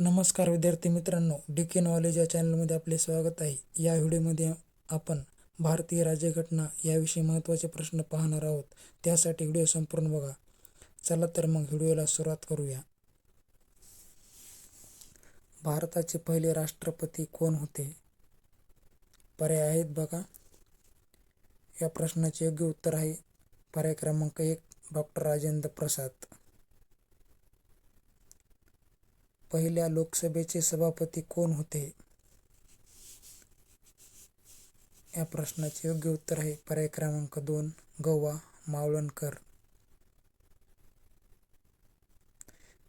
नमस्कार विद्यार्थी मित्रांनो डी के नॉलेज या चॅनलमध्ये आपले स्वागत आहे. या व्हिडिओमध्ये आपण भारतीय राज्यघटना याविषयी महत्त्वाचे प्रश्न पाहणार आहोत. त्यासाठी व्हिडिओ संपूर्ण बघा. चला तर मग व्हिडिओला सुरुवात करूया. भारताचे पहिले राष्ट्रपती कोण होते? पर्याय आहेत बघा. या प्रश्नाचे योग्य उत्तर आहे. पर्याय क्रमांक एक डॉक्टर राजेंद्र प्रसाद. पहिल्या लोकसभेचे सभापती कोण होते? या प्रश्नाचे योग्य उत्तर आहे. पर्याय क्रमांक दोन गवा मावळणकर.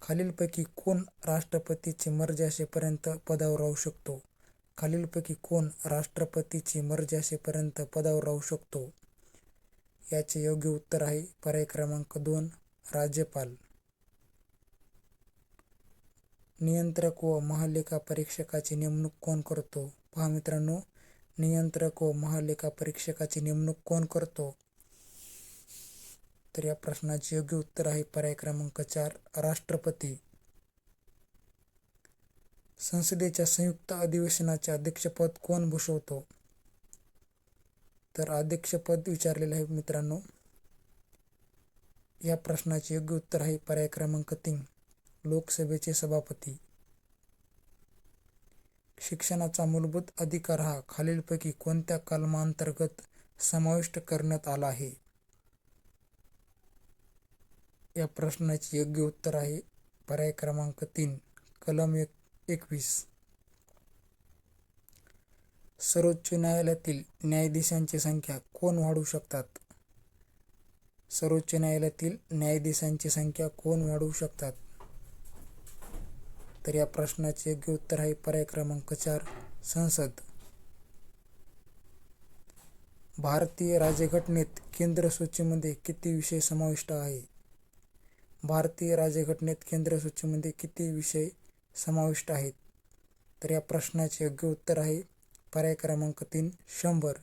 खालीलपैकी कोण राष्ट्रपतीची मर्जी असेपर्यंत पदावर राहू शकतो? खालीलपैकी कोण राष्ट्रपतीची मर्जी असेपर्यंत पदावर राहू शकतो? याचे योग्य उत्तर आहे. पर्याय क्रमांक दोन राज्यपाल. नियंत्रक व महालेखा परीक्षकाची नेमणूक कोण करतो? पहा मित्रांनो नियंत्रक व महालेखा परीक्षकाची नेमणूक कोण करतो? तर या प्रश्नाचे योग्य उत्तर आहे पर्याय क्रमांक चार राष्ट्रपती. संसदेच्या संयुक्त अधिवेशनाचे अध्यक्षपद कोण भूषवतो? तर अध्यक्षपद विचारलेलं आहे मित्रांनो. या प्रश्नाचे योग्य उत्तर आहे पर्याय क्रमांक तीन. लोकसभेचे सभापती. शिक्षणाचा मूलभूत अधिकार हा खालीलपैकी कोणत्या कलमांतर्गत समाविष्ट करण्यात आला आहे? या प्रश्नाचे योग्य उत्तर आहे पर्याय क्रमांक तीन कलम एक एकवीस. सर्वोच्च न्यायालयातील न्यायाधीशांची संख्या कोण वाढवू शकतात? सर्वोच्च न्यायालयातील न्यायाधीशांची संख्या कोण वाढवू शकतात? तर या प्रश्नाचे योग्य उत्तर आहे पर्याय क्रमांक चार संसद. भारतीय राज्यघटनेत केंद्र सूचीमध्ये किती विषय समाविष्ट आहे? भारतीय राज्यघटनेत केंद्र सूचीमध्ये किती विषय समाविष्ट आहेत? तर या प्रश्नाचे योग्य उत्तर आहे पर्याय क्रमांक तीन शंभर.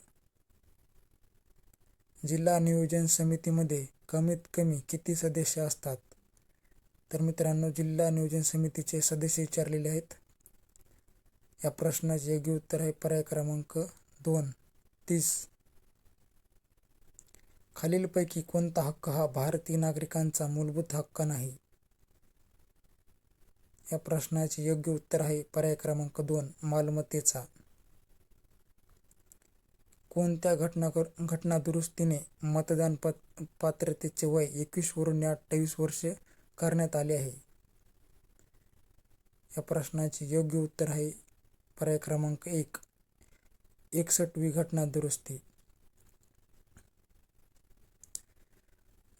जिल्हा नियोजन समितीमध्ये कमीत कमी किती सदस्य असतात? तर मित्रांनो जिल्हा नियोजन समितीचे सदस्य विचारलेले आहेत. या प्रश्नाचे योग्य उत्तर आहे पर्याय क्रमांक दोन तीस. खालीलपैकी कोणता हक्क हा भारतीय नागरिकांचा मूलभूत हक्क नाही? या प्रश्नाचे योग्य उत्तर आहे पर्याय क्रमांक दोन मालमत्तेचा. कोणत्या घटना घटना दुरुस्तीने मतदान पात्रतेचे वय एकवीस वरून अठ्ठावीस वर्षे करण्यात आले आहे. या प्रश्नाचे योग्य उत्तर आहे. पर्याय क्रमांक एक. एकसष्टवी घटना दुरुस्ती.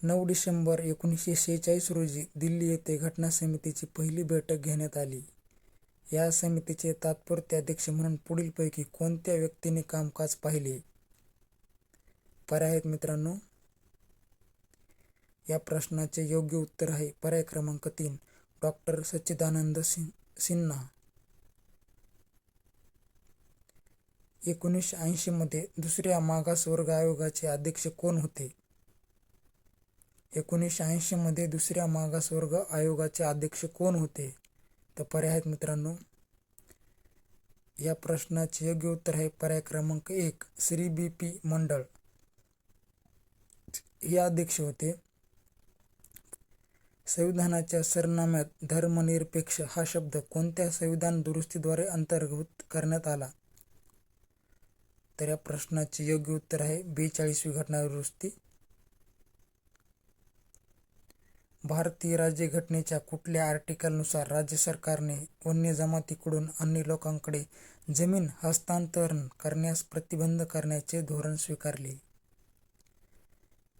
नऊ डिसेंबर एकोणीसशे शेहेचाळीस रोजी दिल्ली येथे घटना समितीची पहिली बैठक घेण्यात आली. या समितीचे तात्पुरते अध्यक्ष म्हणून पुढीलपैकी कोणत्या व्यक्तीने कामकाज पाहिले? पर्याय आहेत मित्रांनो या प्रश्नाचे योग्य उत्तर आहे. पर्याय क्रमांक तीन. डॉक्टर सच्चिदानंद सिन्हा. एकोणीसशे ऐंशी मध्ये दुसऱ्या मागासवर्ग आयोगाचे अध्यक्ष कोण होते? एकोणीसशे ऐंशी मध्ये दुसऱ्या मागासवर्ग आयोगाचे अध्यक्ष कोण होते? तर पर्याय आहेत मित्रांनो. या प्रश्नाचे योग्य उत्तर आहे पर्याय क्रमांक एक श्री बी पी मंडळ. हे अध्यक्ष होते. संविधानाच्या सरनाम्यात धर्मनिरपेक्ष हा शब्द कोणत्या संविधान दुरुस्तीद्वारे अंतर्भूत करण्यात आला? तर या प्रश्नाचे योग्य उत्तर आहे बेचाळीसवी घटना दुरुस्ती. भारतीय राज्यघटनेच्या कुठल्या आर्टिकलनुसार राज्य सरकारने वन्य जमातीकडून अन्य लोकांकडे जमीन हस्तांतरण करण्यास प्रतिबंध करण्याचे धोरण स्वीकारले?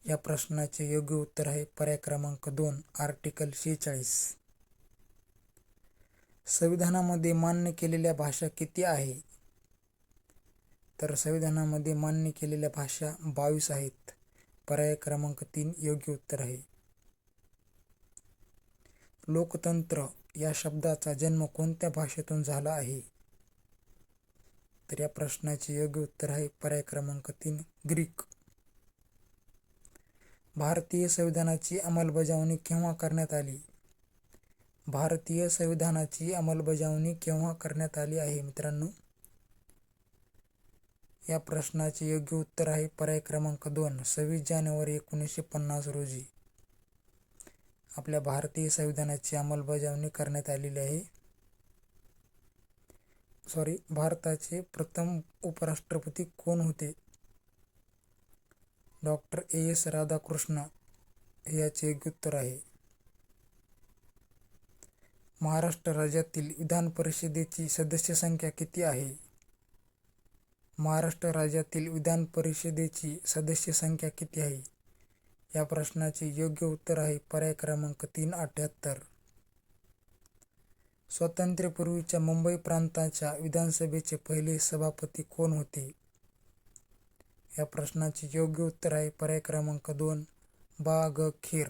या प्रश्नाचे योग्य उत्तर आहे पर्याय क्रमांक दोन आर्टिकल शेहेचाळीस. संविधानामध्ये मान्य केलेल्या भाषा किती आहे? तर संविधानामध्ये मान्य केलेल्या भाषा बावीस आहेत. पर्याय क्रमांक तीन योग्य उत्तर आहे. लोकतंत्र या शब्दाचा जन्म कोणत्या भाषेतून झाला आहे? तर या प्रश्नाचे योग्य उत्तर आहे पर्याय क्रमांक तीन ग्रीक. भारतीय संविधानाची अंमलबजावणी केव्हा करण्यात आली? भारतीय संविधानाची अंमलबजावणी केव्हा करण्यात आली आहे मित्रांनो? या प्रश्नाचे योग्य उत्तर आहे पर्याय क्रमांक दोन सव्वीस जानेवारी एकोणीसशे पन्नास रोजी. आपल्या भारतीय संविधानाची अंमलबजावणी करण्यात आलेली आहे. सॉरी भारताचे प्रथम उपराष्ट्रपती कोण होते? डॉक्टर ए एस राधाकृष्ण हे याचे एक उत्तर आहे. महाराष्ट्र राज्यातील विधान परिषदेची सदस्य संख्या किती आहे? महाराष्ट्र राज्यातील विधान परिषदेची सदस्य संख्या किती आहे? या प्रश्नाचे योग्य उत्तर आहे पर्याय क्रमांक तीन अठ्याहत्तर. स्वातंत्र्यपूर्वीच्या मुंबई प्रांताच्या विधानसभेचे पहिले सभापती कोण होते? या प्रश्नाचे योग्य उत्तर आहे. पर्याय क्रमांक दोन बाग खेर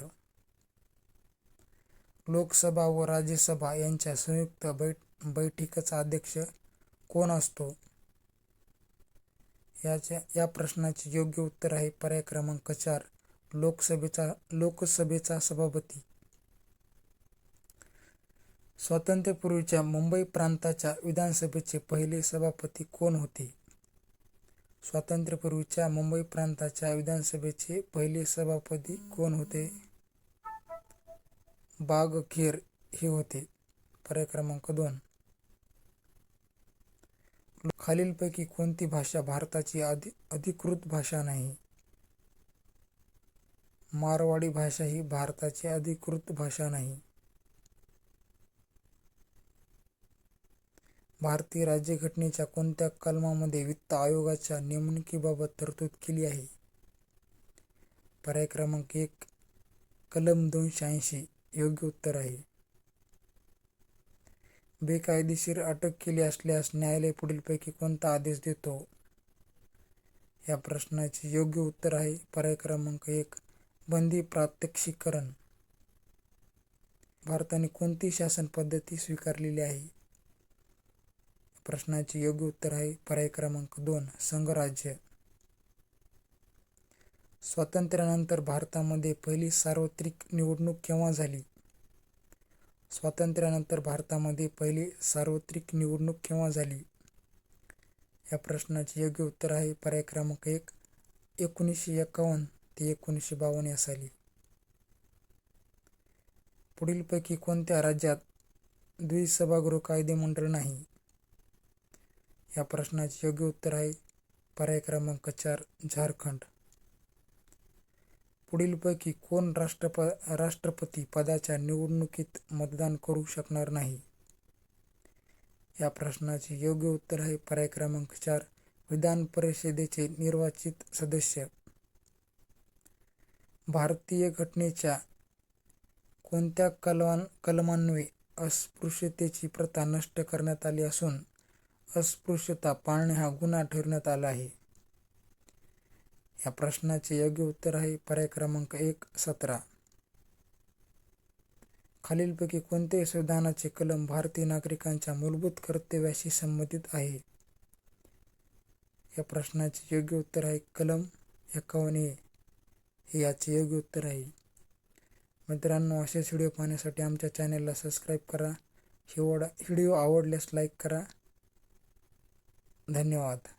लोकसभा व राज्यसभा यांच्या संयुक्त बैठ बैठकीचा अध्यक्ष कोण असतो? याच्या या प्रश्नाचे योग्य उत्तर आहे. पर्याय क्रमांक चार लोकसभेचा लोकसभेचा सभापती. स्वातंत्र्यपूर्वीच्या मुंबई प्रांताच्या विधानसभेचे पहिले सभापती कोण होते? स्वातंत्र्यपूर्वीच्या मुंबई प्रांताच्या विधानसभेचे पहिले सभापती कोण होते? बाग खेर हे होते. पर्याय क्रमांक दोन. खालीलपैकी कोणती भाषा भारताची अधि अधिकृत भाषा नाही? मारवाडी भाषा ही भारताची अधिकृत भाषा नाही. भारतीय राज्यघटनेच्या कोणत्या कलमामध्ये वित्त आयोगाच्या नेमणुकीबाबत तरतूद केली आहे? पर्याय क्रमांक एक कलम दोनशे ऐंशी योग्य उत्तर आहे. बेकायदेशीर अटक केली असल्यास न्यायालय पुढीलपैकी कोणता आदेश देतो? या प्रश्नाचे योग्य उत्तर आहे. पर्याय क्रमांक एक बंदी प्रात्यक्षिकरण. भारताने कोणती शासन पद्धती स्वीकारलेली आहे? प्रश्नाचे योग्य उत्तर आहे. पर्याय क्रमांक दोन संघराज्य. स्वातंत्र्यानंतर भारतामध्ये पहिली सार्वत्रिक निवडणूक केव्हा झाली? स्वातंत्र्यानंतर भारतामध्ये पहिली सार्वत्रिक निवडणूक केव्हा झाली? या प्रश्नाचे योग्य उत्तर आहे. पर्याय क्रमांक एक एकोणीसशे एकावन्न ते एकोणीसशे बावन्न या साली. पुढीलपैकी कोणत्या राज्यात द्विसभागृह कायदेमंडळ नाही? या प्रश्नाचे योग्य उत्तर आहे. पर्याय क्रमांक चार झारखंड. पुढीलपैकी कोण राष्ट्रप राष्ट्रपती पदाच्या निवडणुकीत मतदान करू शकणार नाही? या प्रश्नाचे योग्य उत्तर आहे पर्याय क्रमांक चार विधान परिषदेचे निर्वाचित सदस्य. भारतीय घटनेच्या कोणत्या कलवान कलमान्वये अस्पृश्यतेची प्रथा नष्ट करण्यात आली असून अस्पृश्यता पाळणे हा गुन्हा ठरवण्यात आला आहे. या प्रश्नाचे योग्य उत्तर आहे पर्याय क्रमांक एक सतरा. खालीलपैकी कोणते संविधानाचे कलम भारतीय नागरिकांच्या मूलभूत कर्तव्याशी संबंधित आहे? या प्रश्नाचे योग्य उत्तर आहे कलम एकावन्न ए. हे याचे योग्य उत्तर आहे. मित्रांनो असेच व्हिडिओ पाहण्यासाठी आमच्या चॅनलला सबस्क्राईब करा. हिवड व्हिडिओ आवडल्यास लाईक करा. धन्यवाद.